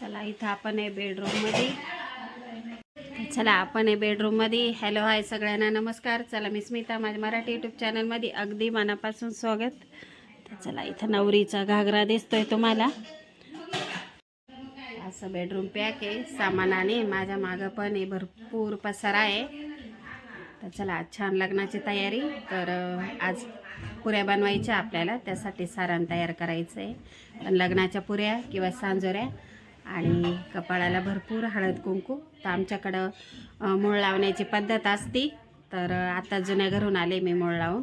चला इथं आपण आहे बेडरूममध्ये चला आपण आहे बेडरूममध्ये हॅलो हाय सगळ्यांना नमस्कार. चला मी स्मिता माझ्या मराठी यूट्यूब चॅनलमध्ये अगदी मनापासून स्वागत. तर चला इथं नवरीचा घागरा दिसतोय तुम्हाला. असं बेडरूम पॅक आहे सामानाने माझ्या मागं पण आहे भरपूर पसारा आहे. तर चला छान लग्नाची तयारी. तर आज पुऱ्या बनवायच्या आपल्याला त्यासाठी सारण तयार करायचं आहे पण लग्नाच्या पुऱ्या किंवा सांजोऱ्या आणि कपाळाला भरपूर हळद कुंकू. तर आमच्याकडं मूळ लावण्याची पद्धत असती. तर आता जुन्या घरून आले मी मूळ लावून.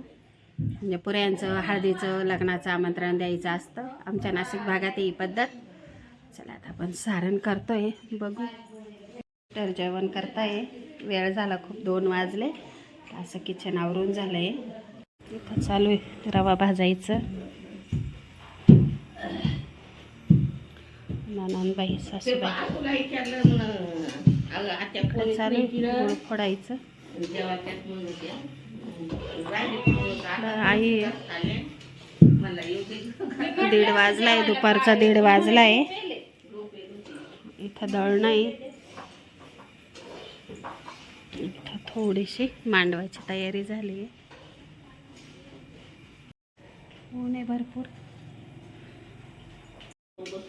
म्हणजे पुऱ्यांचं हळदीचं लग्नाचं आमंत्रण द्यायचं असतं. आमच्या नाशिक भागात ही पद्धत. चला आता आपण सारण करतोय. बघू. तर जेवण करताय. वेळ झाला खूप दोन वाजले. असं किचन आवरून झालं आहे इथं चालू आहे रवा भाजायचं. नानांबाई सासूबाई. आहे फोडायचं. आई आहे. दीड वाजलाय दुपारचा दीड वाजलाय. इथं दळण आहे इथं थोडीशी मांडवाची तयारी झाली आहे. ऊन आहे भरपूर.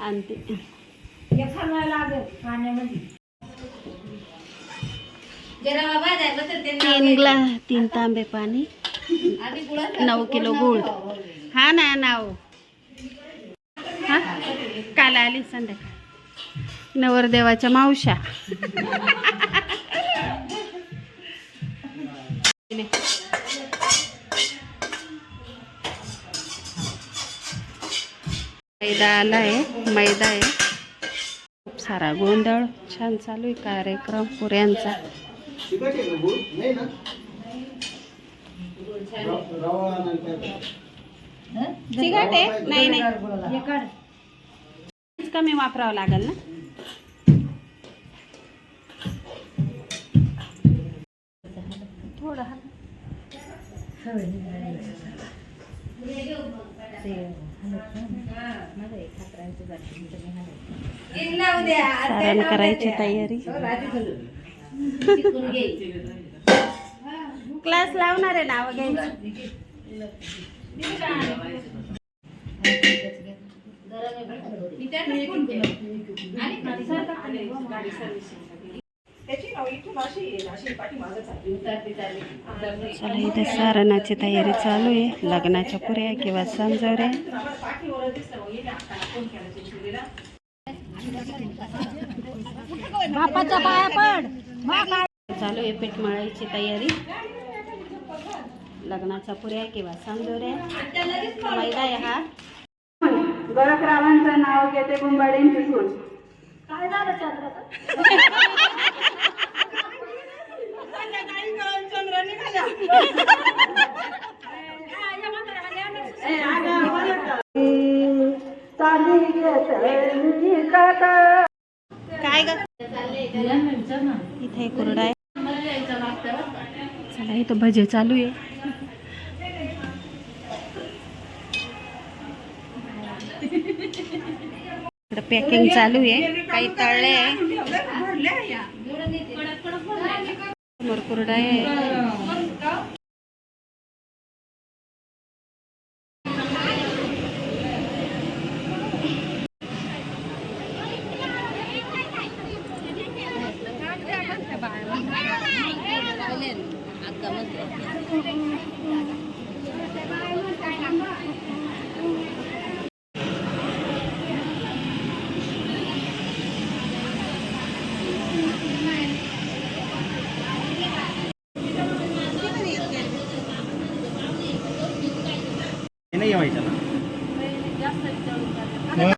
आणते. तीन ग्ला तीन तांबे पाणी. नऊ किलो गुळ. हा ना नाव. हा? काल आली संध्याकाळ. नवरदेवाच्या मावशा मैदा आला आहे मैदा आहे. खूप सारा गोंधळ छान चालू आहे कार्यक्रम पुऱ्यांचा. तिखट आहे? नाही नाही. कमी वापरावं लागेल ना? थोडं हा. सारण करायची तयारी. क्लास लावणार आहे नाव घ्यायचं. चला इथे सारणाची तयारी चालू आहे. लग्नाच्या पुऱ्या किंवा सांजवऱ्या बापाच्या पाया पड. चालू आहे पीठ मळायची तयारी. लग्नाच्या पुऱ्या किंवा सांजोऱ्या मैदा आहे हा. गोरखरावांचं नाव घेते कुंभाडींची सून. काय झालं चंद्राचं काय ग? इथे कुरडा आहे. चला इथं भजे चालू आहे. इकडं पॅकिंग चालू आहे. काही तळले आहे समोर कुरडा आहे ね4位じ